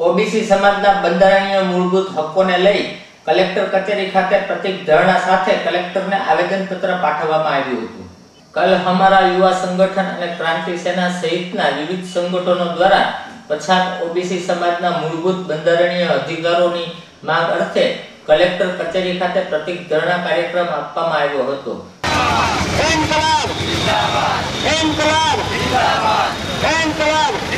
OBC સમાજના બંધારણીય મૂળભૂત હકોને લઈ કલેક્ટર કચેરી ખાતે પ્રતિક ધરણા સાથે કલેક્ટરને આવેદનપત્ર પાઠવવામાં આવ્યું હતું. કલ હમારા યુવા સંગઠન અને ક્રાંતિ સેના સહિતના વિવિધ સંગઠનો દ્વારા પછાત ઓબીસી સમાજના મૂળભૂત બંધારણીય અધિકારોની માંગ અર્થે કલેક્ટર કચેરી ખાતે પ્રતિક ધરણા કાર્યક્રમ આપવામાં આવ્યો હતો. ઇન્કલાબ ઇન્કલાબ ઇન્કલાબ આવાજ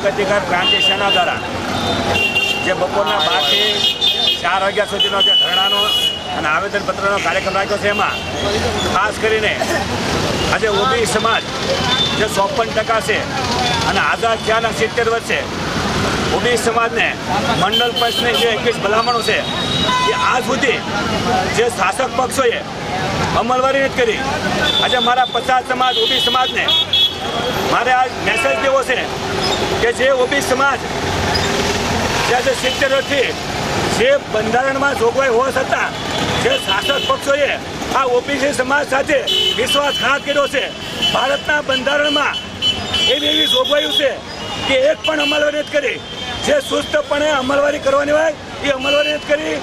હક અધિકાર ક્રાંતિ સેના દ્વારા જે બપોરના બારથી ચાર વાગ્યા સુધીનો જે ધરણાનો અને આવેદનપત્રનો કાર્યક્રમ રાખ્યો છે એમાં ખાસ કરીને આજે ઓબી સમાજ જે ચોપન ટકા છે અને આઝાદ થયાના સિત્તેર વર્ષે ઓબી સમાજને મંડળ પંચની જે એકવીસ ભલામણો છે એ આજ સુધી જે શાસક પક્ષોએ અમલવારી નથી કરી. આજે મારા પચાસ સમાજ ઓબી સમાજને મારે આ મેસેજ દેવો છે કે જે ઓબી સમાજ જે આજે જે બંધારણમાં જોગવાઈ હોવા છતાં જે શાસક પક્ષોએ આ ઓબીસી સમાજ સાથે વિશ્વાસઘાત કર્યો છે. ભારતના બંધારણમાં એવી એવી જોગવાઈઓ છે કે એક પણ અમલવારી કરી. જે સુસ્તપણે અમલવારી કરવાની હોય એ અમલવારી નથી કરી.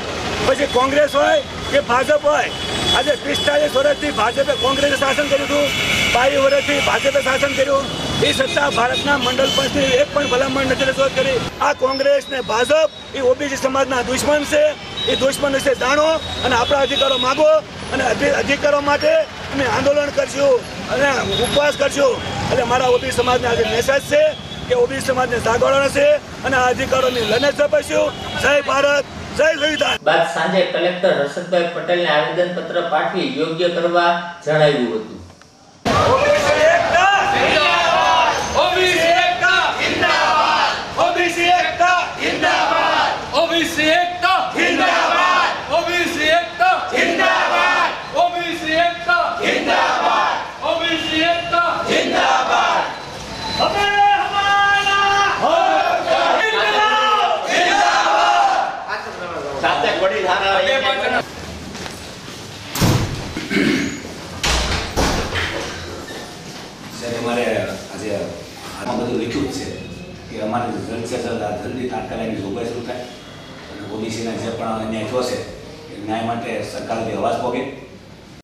પછી કોંગ્રેસ હોય કે ભાજપ હોય. આજે પિસ્તાલીસ વર્ષથી ભાજપે કોંગ્રેસે શાસન કર્યું હતું. બાવીસ વર્ષથી ભાજપે શાસન કર્યું. એ સત્તા ભારતના મંડળ પંચની એક પણ ભલામણ નથી રજૂઆત કરી. આ કોંગ્રેસ ને ભાજપ, એ ઓબીસી સમાજના દુશ્મન છે. એ દુશ્મન વિશે જાણો અને આપણા અધિકારો માગો અને અધિકારો માટે અમે આંદોલન કરશું અને ઉપવાસ કરશું. એટલે મારા ઓબીસી સમાજને આજે મેસેજ છે કે ઓબીસી સમાજને જાગવાનો છે અને આ અધિકારોની લડત જપાશું જય ભારત બાદ સાંજે કલેક્ટર હર્ષદભાઈ પટેલને આવેદનપત્ર પાઠવી યોગ્ય કરવા જણાવ્યું હતું. સાહેબ, અમારે આજે આમાં બધું જ છે કે અમારે જલ્દ સે જલ્દ આ તાત્કાલિક જોગવાઈ શરૂ થાય. અને ઓબીસીના જે પણ અન્યાય છે, એ ન્યાય માટે સરકાર અવાજ પોગે